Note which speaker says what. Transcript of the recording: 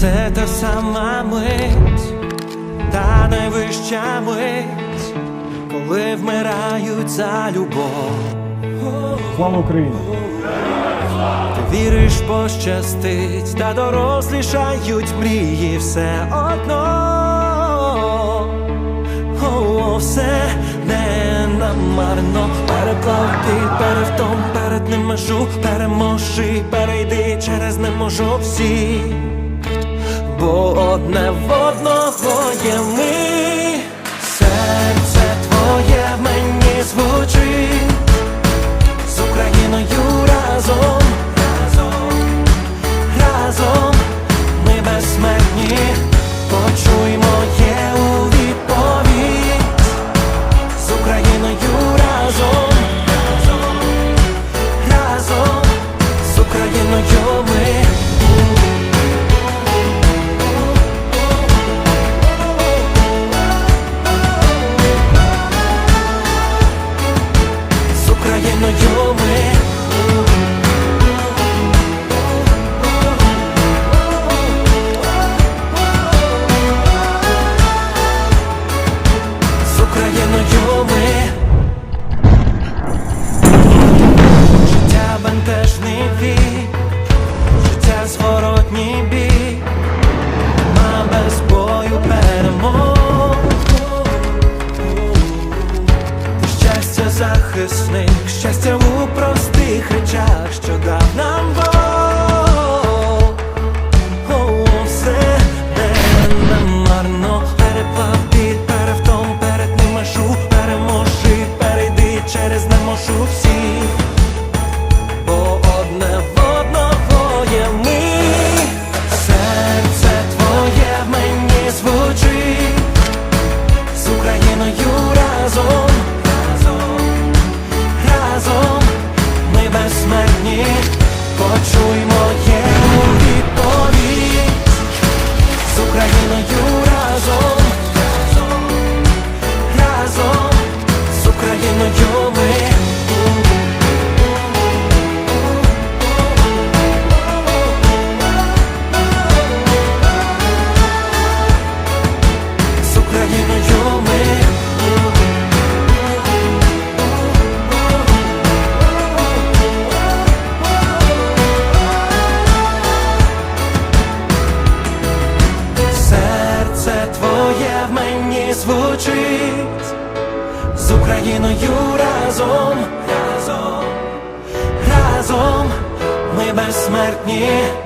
Speaker 1: Це та сама мить, та найвища мить, коли вмирають за любов.
Speaker 2: Слава Україні!
Speaker 1: Ти віриш, пощастить, та дорослішають мрії все одно. О, все не намарно Переплав ти перевтом, перед ним межу Переможи, перейди через не можу всі Одне в одного є ми захисник, щастя у простих речах, що дав нам Бог. Звучить з Україною разом, разом, разом ми безсмертні.